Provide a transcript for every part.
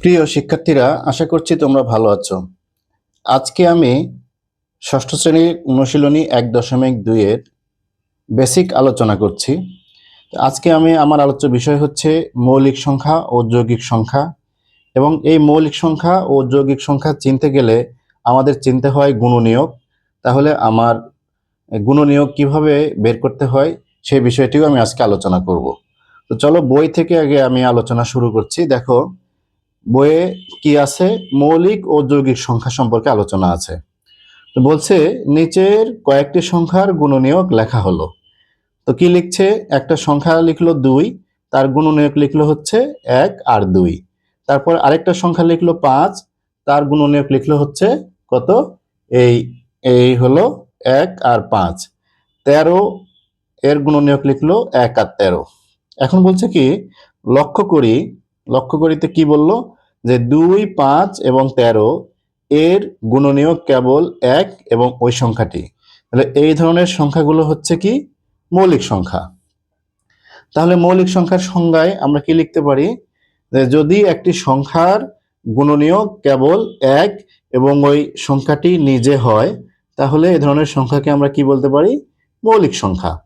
প্রিয় শিক্ষার্থীরা, আশা করছি তোমরা ভালো আছো। আজকে আমি ষষ্ঠ শ্রেণির অনুশীলনী এক দশমিক দুইয়ের বেসিক আলোচনা করছি। আজকে আমি আমার আলোচ্য বিষয় হচ্ছে মৌলিক সংখ্যা ও যৌগিক সংখ্যা এবং এই মৌলিক সংখ্যা ও যৌগিক সংখ্যা চিনতে গেলে আমাদের চিনতে হয় গুণনীয়ক। তাহলে আমার গুণনীয়ক কীভাবে বের করতে হয় সেই বিষয়টিও আমি আজকে আলোচনা করব। তো চলো বই থেকে আগে আমি আলোচনা শুরু করছি। দেখো বইয়ে কি আছে? মৌলিক ও যৌগিক সংখ্যা সম্পর্কে আলোচনা আছে। তো বলছে, নিচের কয়েকটি সংখ্যার গুণনীয়ক লেখা হলো। তো কি লিখছে? একটা সংখ্যা লিখলো দুই, তার গুণনীয়ক লিখলো হচ্ছে এক আর দুই। তারপর আরেকটা সংখ্যা লিখলো পাঁচ, তার গুণনীয়ক লিখলো হচ্ছে কত? এই এই হলো এক আর পাঁচ। তেরো, এর গুণনীয়ক লিখলো এক আর তেরো। এখন বলছে কি, লক্ষ্য করি লক্ষ্য করিতে কি বলল? যে দুই, পাঁচ এবং তেরো এর গুণনীয়ক কেবল এক এবং ওই সংখ্যাটি। তাহলে এই ধরনের সংখ্যাগুলো হচ্ছে কি? মৌলিক সংখ্যা। তাহলে মৌলিক সংখ্যার সংজ্ঞায় আমরা কি লিখতে পারি? যে যদি একটি সংখ্যার গুণনীয়ক কেবল এক এবং ওই সংখ্যাটি নিজে হয়, তাহলে এই ধরনের সংখ্যাকে আমরা কি বলতে পারি? মৌলিক সংখ্যা।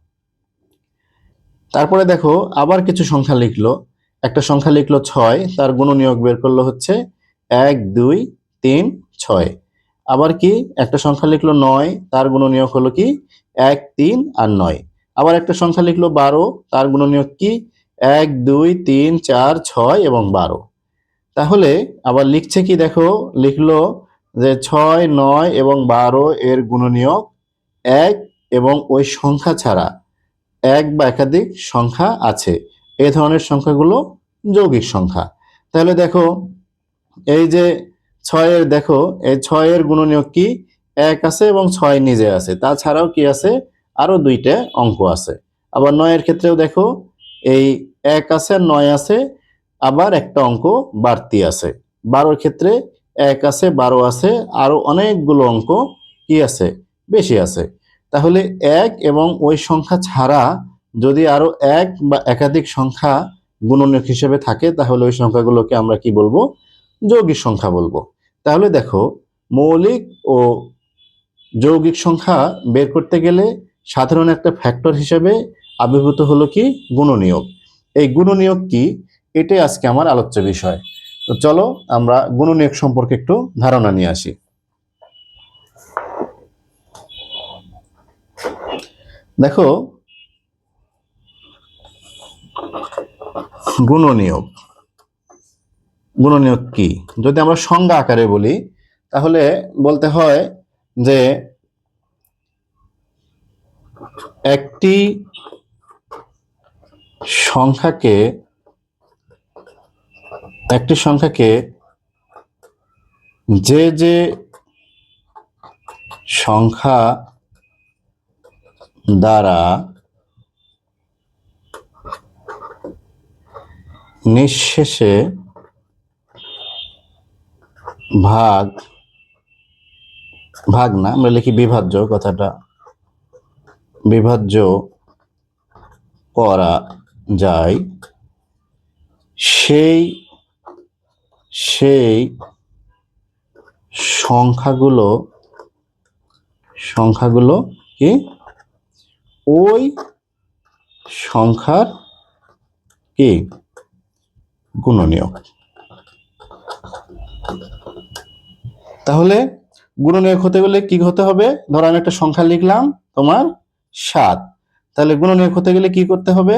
তারপরে দেখো, আবার কিছু সংখ্যা লিখলো। একটা সংখ্যা লিখলো ছয়, তার গুণনীয়ক বের করল হচ্ছে এক, দুই, তিন, ছয়। আবার কি একটা সংখ্যা লিখলো নয়, তার গুণনীয়ক হলো কি এক, তিন আর নয়। আবার একটা সংখ্যা লিখলো বারো, তার গুণনীয়ক কি এক, দুই, তিন, চার, ছয় এবং বারো। তাহলে আবার লিখছে কি দেখো, লিখলো যে ছয়, নয় এবং বারো এর গুণনীয়ক এক এবং ওই সংখ্যা ছাড়া এক বা একাধিক সংখ্যা আছে। এই ধরনের সংখ্যাগুলো যৌগিক সংখ্যা। তাহলে দেখো, এই যে ছয়ের, দেখো, এই ছয়ের গুণনীয়ক কি? এক আছে এবং ছয় নিজে আছে। তাছাড়াও কি আছে? আরও দুইটা অঙ্ক আছে। আবার নয়ের ক্ষেত্রেও দেখো, এই এক আছে, নয় আছে, আবার একটা অঙ্ক বাড়তি আছে। বারোর ক্ষেত্রে এক আছে, বারো আছে, আরও অনেকগুলো অঙ্ক কি আছে? বেশি আছে। তাহলে এক এবং ওই সংখ্যা ছাড়া যদি আরও এক বা একাধিক সংখ্যা গুণনীয়ক হিসেবে থাকে, তাহলে ওই সংখ্যাগুলোকে আমরা কি বলব? যৌগিক সংখ্যা বলব। তাহলে দেখো, মৌলিক ও যৌগিক সংখ্যা বের করতে গেলে সাধারণ একটা ফ্যাক্টর হিসেবে আবির্ভূত হলো কি? গুণনীয়ক। এই গুণনীয়ক কি? এটাই আজকে আমার আলোচ্য বিষয়। তো চলো, আমরা গুণনীয়ক সম্পর্কে একটু ধারণা নিয়ে আসি। দেখো গুণনীয়ক। গুণনীয়ক কি? যদি আমরা সংজ্ঞা আকারে বলি, তাহলে বলতে হয় যে একটি সংখ্যাকে একটি সংখ্যাকে যে যে সংখ্যা দ্বারা নিঃশেষে ভাগ ভাগ না, আমরা লিখি বিভাজ্য কথাটা। বিভাজ্য করা যায়, সেই সেই সংখ্যাগুলো সংখ্যাগুলো কি? ওই সংখ্যার কি? গুণনীয়ক। তাহলে গুণনীয়ক হতে গেলে কি হতে হবে? ধরো আমি একটা সংখ্যা লিখলাম তোমার সাত। তাহলে গুণনীয়ক হতে গেলে কি করতে হবে?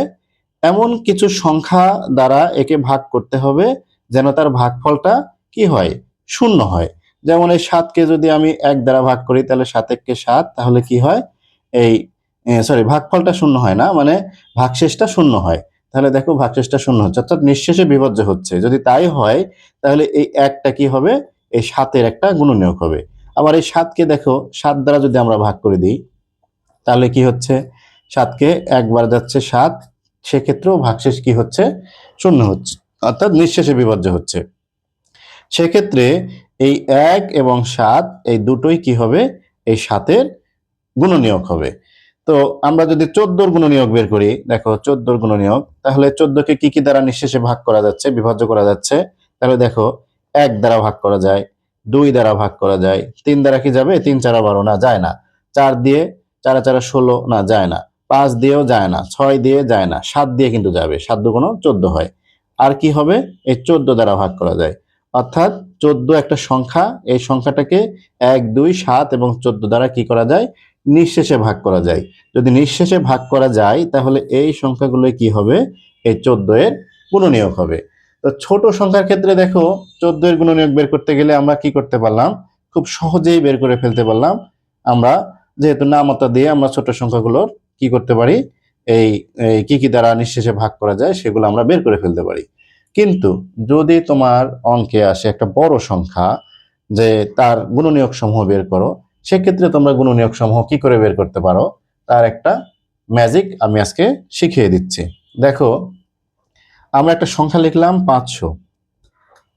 এমন কিছু সংখ্যা দ্বারা একে ভাগ করতে হবে যেন তার ভাগফলটা কি হয়? শূন্য হয়। যেমন এই সাতকে যদি আমি এক দ্বারা ভাগ করি, তাহলে সাত এককে সাত, তাহলে কি হয়? এই সরি ভাগফলটা শূন্য হয় না মানে ভাগশেষটা শূন্য হয়। তাহলে দেখো ভাগশেষটা শূন্য হচ্ছে। অর্থাৎ নিঃশেষে বিভাজ্য হচ্ছে। যদি তাই হয়, তাহলে এই একটা কি হবে? এই সাতের একটা গুণনীয়ক হবে। আবার এই সাতকে দেখো, সাত দ্বারা যদি আমরা ভাগ করে দিই, তাহলে কি হচ্ছে? সাতকে একবার যাচ্ছে সাত, সেক্ষেত্রেও ভাগশেষ কি হচ্ছে? শূন্য হচ্ছে। অর্থাৎ নিঃশেষে বিভাজ্য হচ্ছে। সেক্ষেত্রে এই এক এবং সাত, এই দুটোই কি হবে? এই সাতের গুণনীয়ক হবে। তো আমরা যদি চোদ্দোর গুণনীয়ক বের করি, দেখো চোদ্দোর গুণনীয়ক, তাহলে চোদ্দকে কি কি দ্বারা নিঃশেষে ভাগ করা যাচ্ছে, বিভাজ্য করা যাচ্ছে? তাহলে দেখো, এক দ্বারা ভাগ করা যায়, দুই দ্বারা ভাগ করা যায়, তিন দ্বারা কি যাবে? তিন চারা বারো, না, যায় না। চার দিয়ে, চারা চারা ষোলো, না, যায় না। পাঁচ দিয়েও যায় না, ছয় দিয়ে যায় না, সাত দিয়ে কিন্তু যাবে, সাত দুগুণ চোদ্দ হয়। আর কি হবে? এই চোদ্দ দ্বারা ভাগ করা যায়। অর্থাৎ চোদ্দ একটা সংখ্যা, এই সংখ্যাটাকে এক, দুই, সাত এবং চোদ্দ দ্বারা কি করা যায়? নিঃশেষে ভাগ করা যায়। যদি নিঃশেষে ভাগ করা যায়, তাহলে এই সংখ্যাগুলো কি হবে? এই চোদ্দ এর গুণনীয়ক হবে। তো ছোট সংখ্যার ক্ষেত্রে দেখো চোদ্দ এর গুণনীয়ক বের করতে গেলে আমরা কি করতে পারলাম? খুব সহজেই বের করে ফেলতে পারলাম। আমরা যেহেতু নামতা দিয়ে আমরা ছোট সংখ্যাগুলোর কি করতে পারি? এই কি কি দ্বারা নিঃশেষে ভাগ করা যায়, সেগুলো আমরা বের করে ফেলতে পারি। কিন্তু যদি তোমার অঙ্কে আসে একটা বড় সংখ্যা, যে তার গুণনীয়ক সমূহ বের করো সেক্ষেত্রে তোমরা গুণনীয়ক সমূহ কি করে বের করতে পারো? তার একটা ম্যাজিক আমি আজকে শিখিয়ে দিচ্ছি। দেখো, আমরা একটা সংখ্যা লিখলাম পাঁচশো।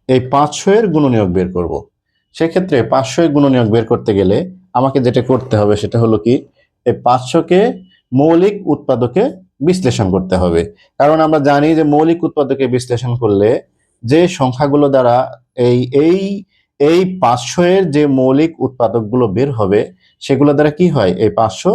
এই পাঁচশো এর গুণনীয়ক বের করব। সেক্ষেত্রে পাঁচশো এর গুণনীয়ক বের করতে গেলে আমাকে যেটা করতে হবে সেটা হলো কি, এই পাঁচশোকে মৌলিক উৎপাদকে বিশ্লেষণ করতে হবে। কারণ আমরা জানি যে মৌলিক উৎপাদকে বিশ্লেষণ করলে যে সংখ্যাগুলো দ্বারা এই এই এই পাঁচশো এর যে মৌলিক উৎপাদকগুলো বের হবে, সেগুলো দ্বারা কি হয়? এই পাঁচশো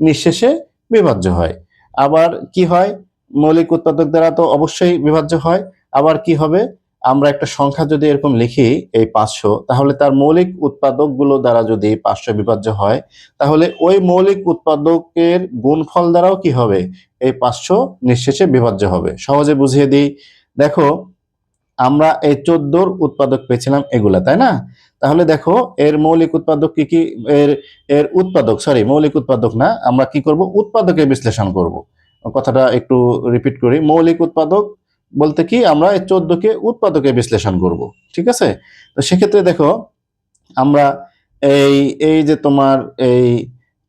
নিঃশেষে বিভাজ্য হয়। আবার কি হয়? মৌলিক উৎপাদক দ্বারা তো অবশ্যই বিভাজ্য হয়। আবার কি হবে? আমরা একটা সংখ্যা যদি এরকম লিখি, এই পাঁচশো, তাহলে তার মৌলিক উৎপাদকগুলো দ্বারা যদি পাঁচশো বিভাজ্য হয়, তাহলে ওই মৌলিক উৎপাদকের গুণফল দ্বারাও কি হবে? এই পাঁচশো নিঃশেষে বিভাজ্য হবে। সহজে বুঝিয়ে দিই। দেখো আমরা এই চোদ্দোর উৎপাদক পেয়েছিলাম এগুলা, তাই না? তাহলে দেখো, এর মৌলিক উৎপাদক কি কি? এর এর উৎপাদক সরি মৌলিক উৎপাদক না, আমরা কি করব? উৎপাদকের বিশ্লেষণ করব। কথাটা একটু রিপিট করি। মৌলিক উৎপাদক বলতে কি? আমরা এই চোদ্দকে উৎপাদকে বিশ্লেষণ করব, ঠিক আছে? তো সেক্ষেত্রে দেখো, আমরা এই এই যে তোমার এই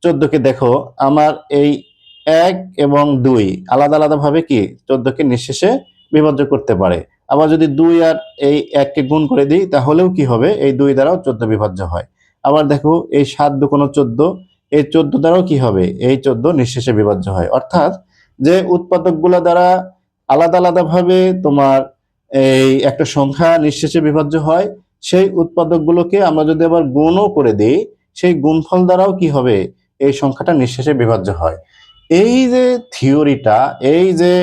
চোদ্দকে দেখো, আমার এই এক এবং দুই আলাদা আলাদাভাবে কি? চোদ্দকে নিঃশেষে বিভাজ্য করতে পারে। আবার যদি দুই আর এই এককে গুণ করে দিই, তাহলেও কি হবে? এই দুই দ্বারাও চোদ্দ বিভাজ্য হয়। আবার দেখো, এই সাত দুকোনো চোদ্দ, এই চোদ্দ দ্বারাও কি হবে? এই চোদ্দ নিঃশেষে বিভাজ্য হয়। অর্থাৎ যে উৎপাদকগুলো দ্বারা আলাদা আলাদাভাবে তোমার এই একটা সংখ্যা নিঃশেষে বিভাজ্য হয়, সেই উৎপাদকগুলোকে আমরা যদি আবার গুণও করে দিই, সেই গুণফল দ্বারাও কি হবে? এই সংখ্যাটা নিঃশেষে বিভাজ্য হয়। এই যে থিওরিটা, এই যে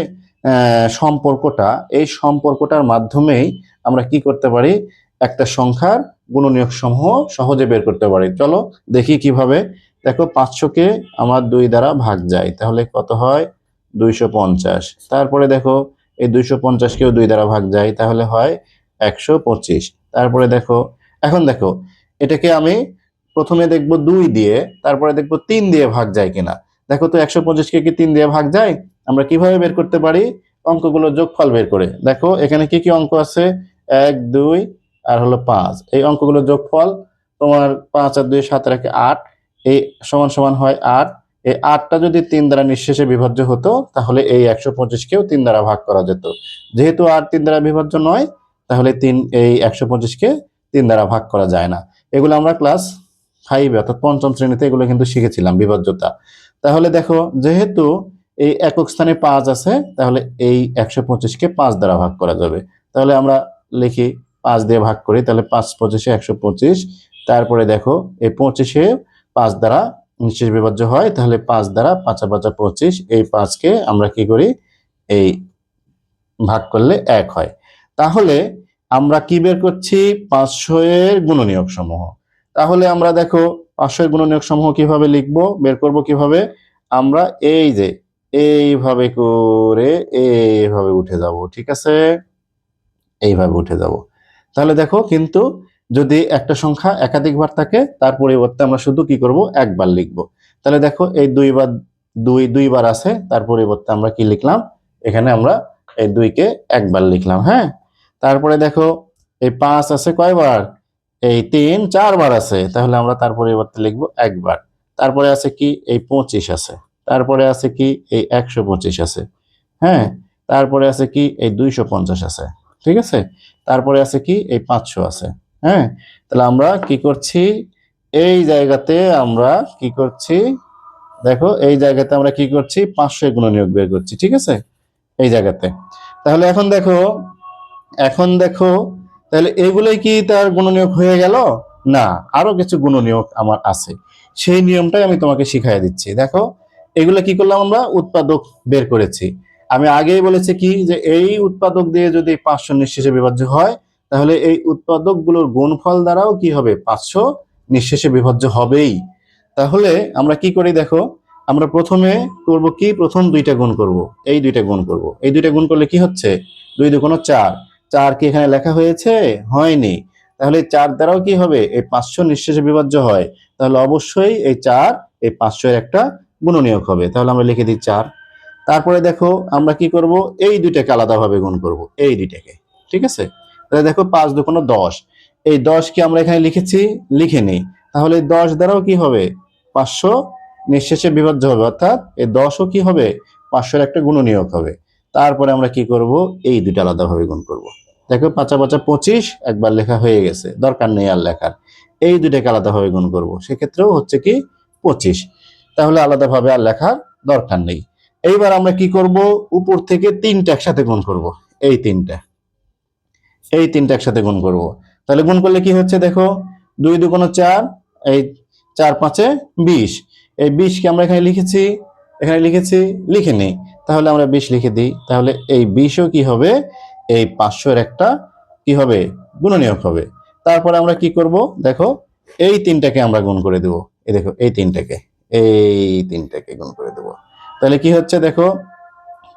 সম্পর্কটা, এই সম্পর্কটার মাধ্যমেই আমরা কি করতে পারি? একটা সংখ্যার গুণনীয়ক সমূহ সহজে বের করতে পারি। চলো দেখি কীভাবে। দেখো পাঁচশোকে আমার দুই দ্বারা ভাগ যায়। তাহলে কত হয়? দুইশো পঞ্চাশ। তারপরে দেখো, এই দুইশো পঞ্চাশকেও দুই দ্বারা ভাগ যায়, তাহলে হয় একশো পঁচিশ। তারপরে দেখো, এখন দেখো, এটাকে আমি প্রথমে দেখব দুই দিয়ে, তারপরে দেখব তিন দিয়ে ভাগ যায় কিনা। দেখো তো একশো পঁচিশকে কি তিন দিয়ে ভাগ যায়? আমরা কীভাবে বের করতে পারি? অঙ্কগুলো যোগফল বের করে। দেখো, এখানে কি কি অঙ্ক আছে? এক, দুই, আর হলো পাঁচ। এই অঙ্কগুলো যোগফল তোমার পাঁচ আর দুই, সাত একে আট। এই সমান সমান হয় আট। এই আটটা যদি তিন দ্বারা নিঃশেষে বিভাজ্য হতো, তাহলে এই একশো পঁচিশকেও তিন দ্বারা ভাগ করা যেত। যেহেতু আট তিন দ্বারা বিভাজ্য নয়, তাহলে তিন, এই একশো পঁচিশকে তিন দ্বারা ভাগ করা যায় না। এগুলো আমরা ক্লাস ফাইভে অর্থাৎ পঞ্চম শ্রেণীতে এগুলো কিন্তু শিখেছিলাম বিভাজ্যতা। তাহলে দেখো, যেহেতু এই একক স্থানে পাঁচ আছে, তাহলে এই একশো পঁচিশকে পাঁচ দ্বারা ভাগ করা যাবে। তাহলে আমরা লিখি পাঁচ দিয়ে ভাগ করি, তাহলে পাঁচ পঁচিশে একশো পঁচিশ। তারপরে দেখো, এই পঁচিশে পাঁচ দ্বারা নিঃশেষ বিভাজ্য হয়, তাহলে পাঁচ দ্বারা পাঁচা পাঁচা পঁচিশ, এই পাঁচকে আমরা কি করি? এই ভাগ করলে এক হয়। তাহলে আমরা কি বের করছি? পাঁচশো এর গুণনীয়ক সমূহ। তাহলে আমরা দেখো, পাঁচশো এর গুণনীয়ক সমূহ কীভাবে লিখব, বের করব কীভাবে? আমরা এই যে এইভাবে করে এইভাবে উঠে যাব, ঠিক আছে? এইভাবে উঠে যাব। তাহলে দেখো কিন্তু যদি একটা সংখ্যা একাধিকবার থাকে, তার পরিবর্তে আমরা শুধু কি করব? একবার লিখব। তাহলে দেখো এই দুইবার দুই দুইবার আছে, তার পরিবর্তে আমরা কি লিখলাম? এখানে আমরা এই দুইকে একবার লিখলাম হ্যাঁ? তারপরে দেখো এই পাঁচ আছে কয়বার? এই তিন, চারবার আছে, তাহলে আমরা তার পরিবর্তে লিখব একবার। তারপরে আছে কি? এই পঁচিশ আছে। তারপরে আছে কি? এই একশো পঁচিশ আছে। হ্যাঁ? তারপরে আছে কি? এই দুইশো পঞ্চাশ আছে। ঠিক আছে? তারপরে আছে কি? এই পাঁচশো আছে। হ্যাঁ? তাহলে আমরা কি করছি? এই জায়গাতে আমরা কি করছি? দেখো, এই জায়গাতে আমরা কি করছি? পাঁচশো গুণনীয়ক বের করছি। ঠিক আছে? এই জায়গাতে। তাহলে এখন দেখো এখন দেখো, তাহলে এগুলোই কি তার গুণনীয়ক হয়ে গেল? না, আরও কিছু গুণনীয়ক আমার আছে। সেই নিয়মটাই আমি তোমাকে শিখাই দিচ্ছি। দেখো এগুলো কি করলাম আমরা? উৎপাদক বের করেছি। আমি আগেই বলেছি কি? যে এই উৎপাদক দিয়ে যদি পাঁচশো নিঃশেষে বিভাজ্য হয়, তাহলে এই উৎপাদকগুলোর গুণফল দ্বারাও কি হবে? পাঁচশো নিঃশেষে বিভাজ্য হবেই। তাহলে আমরা কি করি দেখো? আমরা প্রথমে করব কি? প্রথম দুইটা গুণ করব। এই দুইটা গুণ করব। এই দুইটা গুণ করলে কি হচ্ছে? দুই দুগুণ চার। চার কি এখানে লেখা হয়েছে? হয়নি। তাহলে চার দ্বারাও কি হবে? এই পাঁচশো নিঃশেষে বিভাজ্য হয়। তাহলে অবশ্যই এই চার, এই পাঁচশো এর একটা গুণনীয়ক হবে। তাহলে আমরা লিখে দিই চার। তারপরে দেখো আমরা কি করব? এই দুইটাকে আলাদাভাবে গুণ করব, এই দুইটাকে। ঠিক আছে? তাহলে দেখো পাঁচ দুগুণ দশ। এই দশ কি আমরা এখানে লিখেছি? লিখে নেই। তাহলে দশ দ্বারাও কি হবে? পাঁচশো নিঃশেষে বিভাজ্য হবে। অর্থাৎ এই দশও কি হবে? পাঁচশোর একটা গুণনীয়ক হবে। তারপরে আমরা কি করব? এই দুইটা আলাদাভাবে গুণ করব। দেখো পাঁচা পাঁচা পঁচিশ, একবার লেখা হয়ে গেছে। দরকার নেই আর লেখার। এই দুইটাকে আলাদাভাবে গুণ করব। সেক্ষেত্রেও হচ্ছে কি? পঁচিশ। তাহলে আলাদাভাবে আর লেখার দরকার নেই। এইবার আমরা কি করব? উপর থেকে তিনটা একসাথে গুণ করব। এই তিনটা। এই তিনটা একসাথে গুণ করব। তাহলে গুণ করলে কি হচ্ছে দেখো? দুই দুগুণ চার, এই চার পাঁচে বিশ। এই বিশকে আমরা এখানে লিখেছি এখানে লিখেছি, লিখে নেই। তাহলে আমরা বিশ লিখে দিই। তাহলে এই বিশও কি হবে? এই পাঁচশোর একটা কি হবে? গুণনীয়ক হবে। তারপরে আমরা কি করব? দেখো, এই তিনটাকে আমরা গুণ করে দেব। এই দেখো, এই তিনটাকে। এই তিনটাকে গুণ করে দেব। তাহলে কি হচ্ছে দেখো?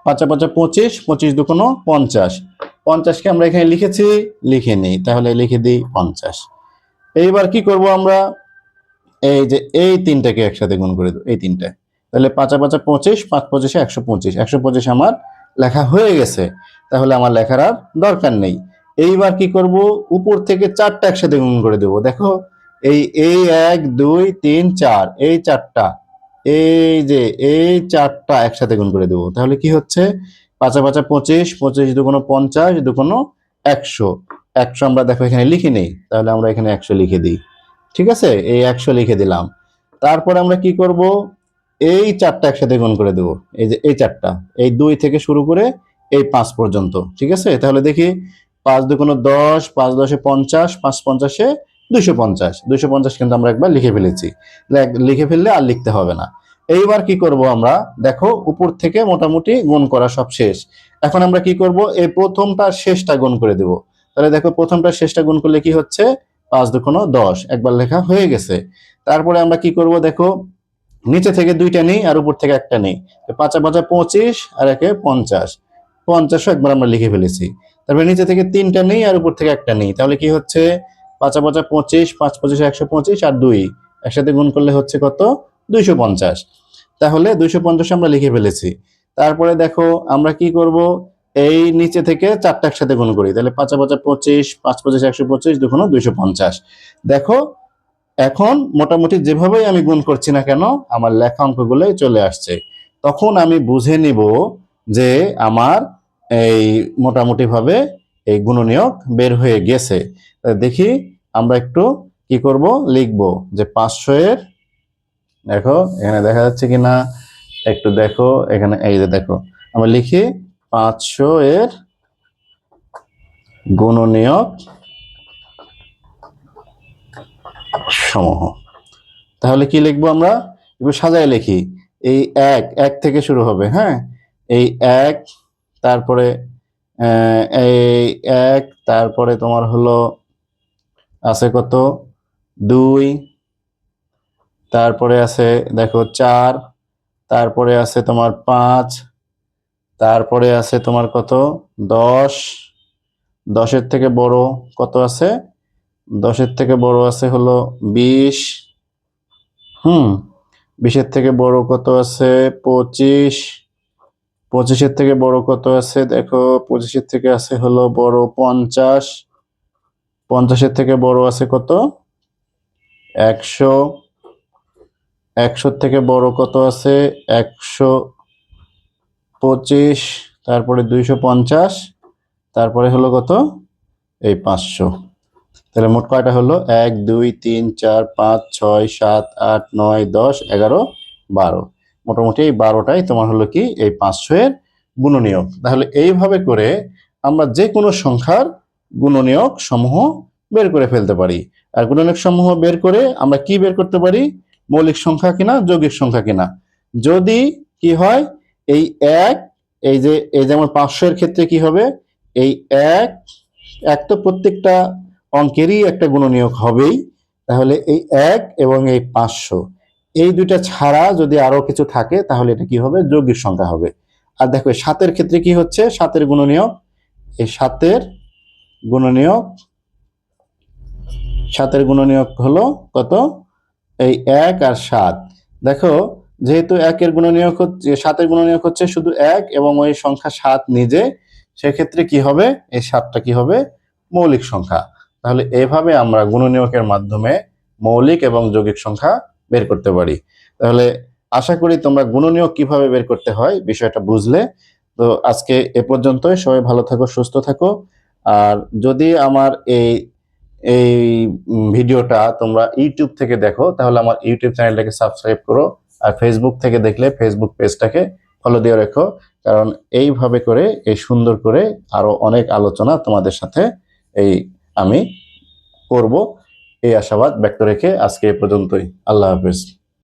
পাঁচা পাঁচা পঁচিশ পঁচিশ দুকোনো পঞ্চাশ। পঞ্চাশকে আমরা এখানে লিখেছি, লিখে নেই, তাহলে লিখে দিই পঞ্চাশ। এইবার কি করব আমরা? এই যে এই তিনটাকে একসাথে গুণ করে দেবো, এই তিনটা। তাহলে পাঁচা পাঁচা পঁচিশ, পাঁচ পঁচিশে একশো পঁচিশ। একশো পঁচিশ আমার লেখা হয়ে গেছে, তাহলে আমার লেখার আর দরকার নেই। এইবার কি করব? উপর থেকে চারটা একসাথে গুণ করে দেবো। দেখো এই এই এক, দুই, তিন, চার, এই চারটা, এই যে, এই চারটা একসাথে গুণ করে দেবো। তাহলে কি হচ্ছে? পাঁচা পাঁচা পঁচিশ পঁচিশ দুগুণ পঞ্চাশ, দুগুণ একশো। একশো আমরা দেখো এখানে লিখে নেই, তাহলে আমরা এখানে একশো লিখে দিই। ঠিক আছে? এই একশো লিখে দিলাম। তারপরে আমরা কি করব? এই চারটা একসাথে গুণ করে দেবো। এই যে, এই চারটা, এই দুই থেকে শুরু করে এই পাঁচ পর্যন্ত। ঠিক আছে? তাহলে দেখি, পাঁচ দুগুণ দশ, পাঁচ দশে পঞ্চাশ, পাঁচ পঞ্চাশে দুইশো পঞ্চাশ। দুইশো পঞ্চাশ কিন্তু আমরা একবার লিখে ফেলেছি। লিখে ফেললে আর লিখতে হবে না। এইবার কি করব আমরা? দেখো, উপর থেকে মোটামুটি গুণ করা সব শেষ। এখন আমরা কি করব? এই প্রথমটা শেষটা গুণ করে দেব। তাহলে দেখো প্রথমটা শেষটা গুণ করলে কি হচ্ছে? পাঁচ দুগুণ দশ। একবার লেখা হয়ে গেছে। তারপরে আমরা কি করব? দেখো, নিচে থেকে দুইটা নেই আর উপর থেকে একটা নেই। পাঁচা পাঁচা পঁচিশ আর একে পঞ্চাশ। পঞ্চাশও একবার আমরা লিখে ফেলেছি। তারপরে নিচে থেকে তিনটা নেই আর উপর থেকে একটা নেই। তাহলে কি হচ্ছে? পাঁচা পাঁচা পঁচিশ, পাঁচ পঁচিশ, একশো পঁচিশ আর দুই। একসাথে গুণ করলে হচ্ছে কত? দুইশো পঞ্চাশ। তাহলে দুইশো পঞ্চাশ আমরা লিখে ফেলেছি। তারপরে দেখো আমরা কি করব? এই নিচে থেকে চারটা একসাথে গুণ করি। তাহলে পাঁচা পাঁচা পঁচিশ, পাঁচ পঁচিশ, একশো পঁচিশ, দুগুণ দুইশো পঞ্চাশ। দেখো, এখন মোটামুটি যেভাবেই আমি গুণ করছি না কেন, আমার লেখা অঙ্কগুলোই চলে আসছে। তখন আমি বুঝে নিব যে আমার এই মোটামুটিভাবে এই গুণনীয়ক বের হয়ে গেছে। দেখি আমরা একটু কি করব? লিখব যে পাঁচশো এর, দেখো, এখানে দেখা যাচ্ছে কি না একটু দেখো, এখানে এই যে দেখো, আমরা লিখি পাঁচশো এর গুণনীয়ক সমূহ। তাহলে কি লিখব আমরা? একটু সাজায় লিখি। এই এক এক থেকে শুরু হবে হ্যাঁ? এই এক, তারপরে এই এক, তারপরে তোমার হলো আছে কত? দুই। তারপরে আছে, দেখো, চার। তারপরে আছে তোমার পাঁচ। তারপরে আছে তোমার কত? দশ। দশের থেকে বড় কত আছে? দশের থেকে বড় আছে হলো বিশ। হুম। বিশের থেকে বড় কত আছে? পঁচিশ। পঁচিশের থেকে বড় কত আছে? দেখো, পঁচিশের থেকে আছে হলো বড় পঞ্চাশ। পঞ্চাশের থেকে বড় আছে কত? একশো, একশোর থেকে বড় কত আছে? একশো পঁচিশ, তারপরে দুইশো পঞ্চাশ, তারপরে হলো কত? এই পাঁচশো। তাহলে মোট কয়টা হলো? এক, দুই, তিন, চার, পাঁচ, ছয়, সাত, আট, নয়, দশ, এগারো, বারো। মোটামুটি এই বারোটাই তোমার হলো কি? এই পাঁচশো এর গুণনীয়ক। তাহলে এইভাবে করে আমরা যে কোনো সংখ্যার গুণনীয়ক সমূহ বের করে ফেলতে পারি। আর গুণনীয়ক সমূহ বের করে আমরা কি বের করতে পারি? মৌলিক সংখ্যা কিনা, যৌগিক সংখ্যা কিনা। যদি কি হয়, এই এক, এই যে, এই যেমন পাঁচশো এর ক্ষেত্রে কি হবে? এই এক এক তো প্রত্যেকটা অঙ্কেরই একটা গুণনীয়ক হবেই। তাহলে এই এক এবং এই পাঁচশো, এই দুইটা ছাড়া যদি আরও কিছু থাকে, তাহলে এটা কি হবে? যৌগিক সংখ্যা হবে। আর দেখো সাতের ক্ষেত্রে কি হচ্ছে? সাতের গুণনীয়ক, এই সাতের গুণনীয়ক? সাতের গুণনীয়ক হলো কত? এই এক আর সাত। দেখো, যেহেতু একের গুণনীয়ক হচ্ছে, সাতের গুণনীয়ক হচ্ছে শুধু এক এবং ওই সংখ্যা সাত নিজে, সেক্ষেত্রে কি হবে? এই সাতটা কি হবে? মৌলিক সংখ্যা। তাহলে এভাবে আমরা গুণনীয়কের মাধ্যমে মৌলিক এবং যৌগিক সংখ্যা বের করতে পারি। তাহলে আশা করি তোমরা গুণনীয়ক কীভাবে বের করতে হয় বিষয়টা বুঝলে। তো আজকে এ পর্যন্তই। সবাই ভালো থাকো, সুস্থ থাকো। আর যদি আমার এই এই ভিডিওটা তোমরা ইউটিউব থেকে দেখো, তাহলে আমার ইউটিউব চ্যানেলটাকে সাবস্ক্রাইব করো আর ফেসবুক থেকে দেখলে ফেসবুক পেজটাকে ফলো দিয়ে রেখো, কারণ এইভাবে করে, এই সুন্দর করে আরও অনেক আলোচনা তোমাদের সাথে এই আমি করব। এই আশাবাদ ব্যক্ত রেখে আজকে এ পর্যন্তই। আল্লাহ হাফেজ।